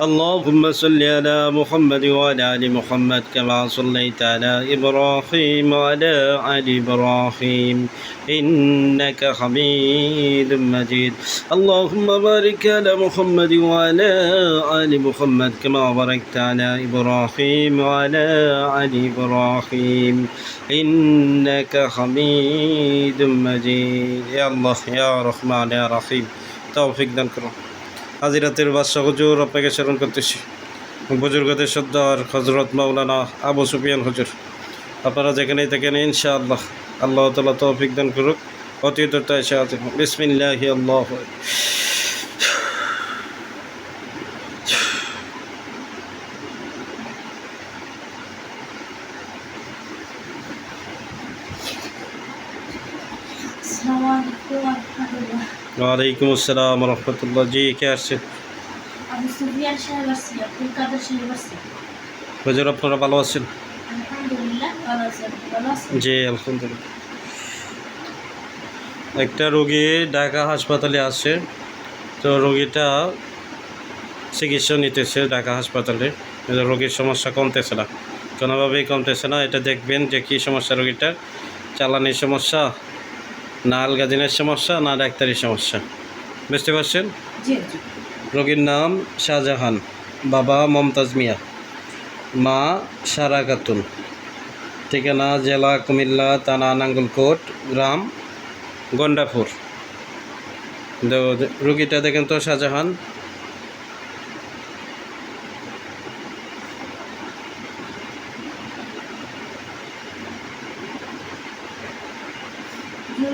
اللهم صل على محمد وعلى آل محمد كما صليت على إبراهيم وعلى آل إبراهيم. إنك حميد مجيد. اللهم بارك على محمد وعلى آل محمد كما باركت على إبراهيم وعلى آل إبراهيم. إنك حميد مجيد. يا الله يا رحمن يا رحيم. توفيق দান করো হাজিরাতের বাদশাহ হুজুর, আপনাকে স্মরণ করতেছি। বুজুর্গদের সর্দার হজরত মাওলানা আবু সুফিয়ান হুজুর। আপনারা যেখানেই থাকেন, ইনশাআল্লাহ আল্লাহ তালা তৌফিক দান করুক। অতি দ্রুত আল্লাহ আসসালামু আলাইকুম। ওয়ালাইকুম আসসালাম রহমতুল্লাহ। জি কে আসছে? হুজুর আপনারা ভালো আছেন? জি আলহামদুলিল্লাহ। একটা রোগী ঢাকা হাসপাতালে আছে তো রোগীটা চিকিৎসা নিতেছে ঢাকা হাসপাতালে। রোগীর সমস্যা কমতেছে না। কোনোভাবেই কমতেছে না এটা দেখবেন যে কী সমস্যা রোগীটার। চালানির সমস্যা না আলগাজিনের সমস্যা না ডাক্তারির সমস্যা। বুঝতে পারছেন? রোগীর নাম শাহজাহান বাবা মমতাজ মিয়া মা সারা খাতুন। ঠিকানা জেলা কুমিল্লা থানা নাঙ্গলকোট গ্রাম গন্ডাপুর। তো রুগীটা দেখেন তো শাহজাহান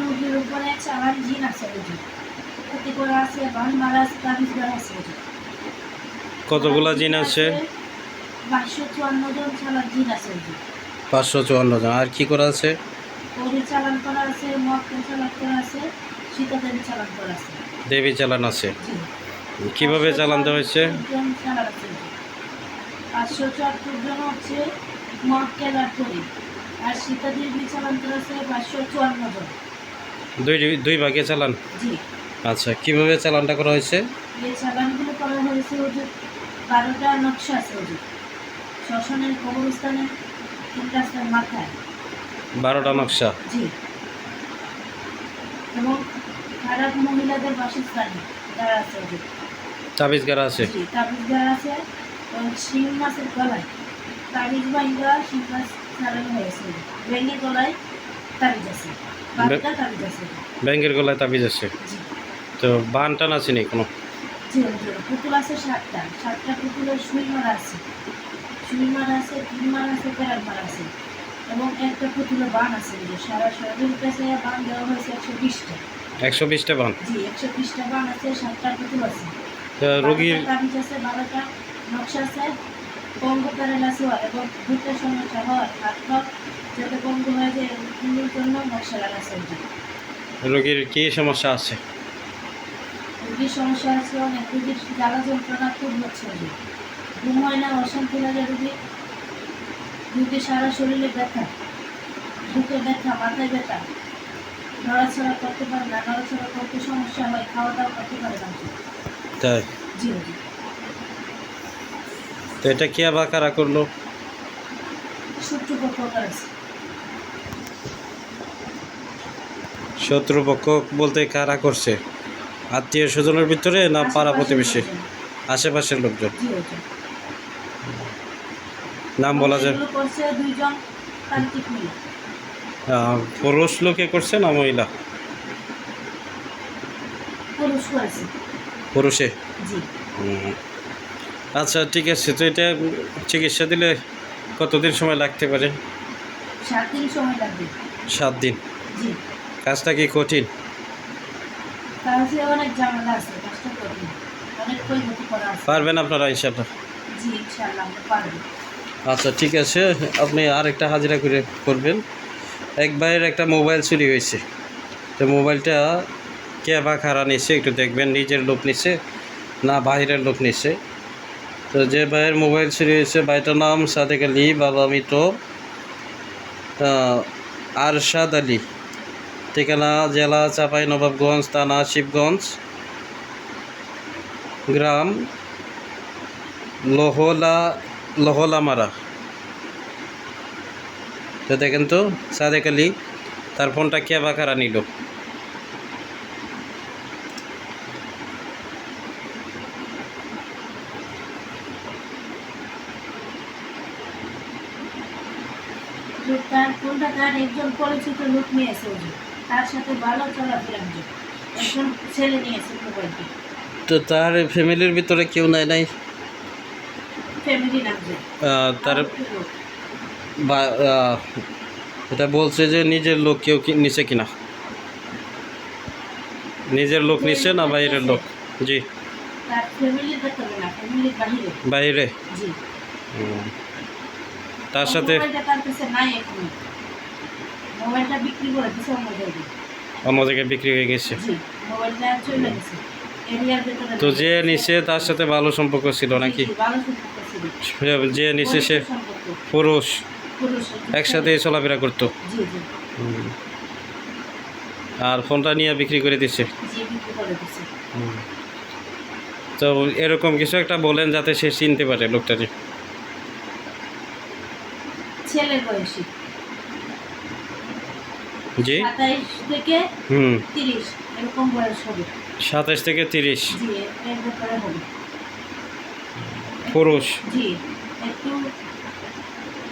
রোগীর উপরে চালান জিন আছে বুঝি ক্ষতি করে আছে বান মারা আছে তাবিজ করা আছে বুঝি কতগুলা জিন আছে? বাইশশো চুয়ান্ন জন চালান জিন আছে বুঝি পাঁচশো চুয়ান্ন জন। আর কি করা আছে? ওরি চালান করা আছে মক্কেল চালান করা আছে সীতাদেবী চালান করা আছে। দেবী চালান আছে। কীভাবে চালান দেওয়া হয়েছে? পাঁচশো চুয়াত্তর জন হচ্ছে মক্কেল আর তরি। আর সীতাদেবী চালান করা আছে পাঁচশো চুয়ান্ন জন। দুই দুই ভাগে চালান? আচ্ছা কীভাবে চালানটা করা হয়েছে? এই চালানগুলো করা হয়েছে বারোটা নকশা আছে ওদের। শ্মশানের কবরস্থানে তিন রাস্তার মাথায়। বারোটা নকশা? জি। এবং খারাপ মহিলাদের বাসস্থানে যারা আছে ওদের। তাবিজ গাড়া আছে? তাবিজ দেওয়া আছে এবং শিং মাছের গলায়। তাবিজ বাইন্দা শিং মাছ ছাড়ানো হয়েছে। ভেঙে গলায় তাবিজ আছে। ব্যাংকের গলায় তাবিজ আছে। তো বান টান আছে নি কোনো পুতুল আছে সাতটা। সাতটা পুতুলের সুই মারা আছে। মারা আছে তিন মারা আছে মারা আছে। এবং একটা পুতুলে বান আছে সারা শরীর কাছে বান দেওয়া হয়েছে একশো বিশটা। একশো বিশটা বান? জি একশো বিশটা বান আছে সাতটা পুতুল আছে। তো রোগীর তাবিজ আছে বারোটা নকশা আছে পঙ্গ প্যারেল এবং হয়। যাতে পঙ্গ হয়ে যায় এগুলোর জন্য। রোগীর কী সমস্যা আছে? রোগীর সমস্যা আছে অনেক। রোগীর জ্বালা যন্ত্রণা খুব হচ্ছে ঘুম হয় না অশান্তি লাগে রুগী রুগীর সারা শরীরে ব্যথা বুকে ব্যথা মাথায় ব্যথা। নড়াচড়া করতে পারে না নড়াচড়া করতে সমস্যা হয় খাওয়া দাওয়া করতে পারে না। তাই? জি। তো এটা কে আবার কারা করল? শত্রুপক্ষ বলতে কারা করছে? আত্মীয় স্বজনের ভিতরে না পাড়া প্রতিবেশী? আশেপাশের লোকজন। নাম বলা যায়। পুরুষ লোকে করছে না মহিলা? পুরুষ করেছে পুরুষে জি হুম। আচ্ছা ঠিক আছে তো এটা চিকিৎসা দিলে কতদিন সময় লাগতে পারে? সাত দিন সময় লাগবে। সাত দিন? কাজটা কি কঠিন? অনেক ঝামেলা আছে কাজটা আছে। পারবেন আপনারা ইনশাল্লাহ আচ্ছা ঠিক আছে আপনি আর একটা হাজিরা করে করবেন। এক ভাইয়ের একটা মোবাইল চুরি হয়েছে। তো মোবাইলটা কে বা খারা নিচ্ছে একটু দেখবেন নিজের লোক নিচ্ছে না বাইরের লোক নিচ্ছে তো যে ভাইয়ের মোবাইল চুরি হয়েছে, ভাইটার নাম সাদেক আলী, বাবা মৃত আরশাদ আলী। ঠিকানা জেলা চাপাই নবাবগঞ্জ, থানা শিবগঞ্জ। গ্রাম লোহলা, লোহলামারা। তো দেখেন তো, সাদেক আলী, তার ফোনটা কে বা কারা নিল? যে তার কোনটা তার একজন পরিচিত লোক তার সাথে ভালো চলাফেরা একজন ছেলে মোবাইলটি। তো তার ফ্যামিলির ভিতরে কেউ নাই নাই? তার। বা এটা বলছে যে নিজের লোক কেউ নিছে কিনা? নিজের লোক নিচ্ছে না বাইরের লোক? জি। বাইরে? জি। তার সাথে মোবাইলটা বিক্রি করে দিছে অন্য জায়গায়। অন্য জায়গায় বিক্রি হয়ে গেছে। মোবাইলটা চলে গেছে। তো যে নিছে তার সাথে ভালো সম্পর্ক ছিল নাকি? যে নিছে সে পুরুষ। একসাথে চলাফেরা করতো। আর ফোনটা নিয়ে বিক্রি করে দিচ্ছে জি বিক্রি করে দিছে। তো এরকম কিছু একটা বলেন যাতে সে চিনতে পারে লোকটাকে। ছেলের বয়সী। জি? সাতাইশ থেকে হুম। তিরিশ এরকম বয়স হবে। সাতাশ থেকে তিরিশ। জি এর হবে। পুরুষ। জি একটু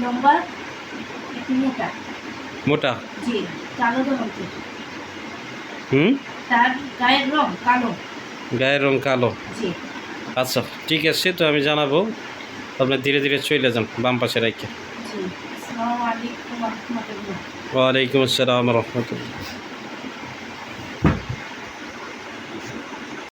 লম্বা একটু মোটা। মোটা? জি কালো হুম? তার গায়ের রং কালো। গায়ের রং কালো। জি। আচ্ছা ঠিক আছে তো আমি জানাব। আপনি ধীরে ধীরে চলে যান বাম পাশে রাখে। জি আসসালামু আলাইকুম রহমতুল্লাহ ওয়ালাইকুম আসসালাম রহমতুল্লাহ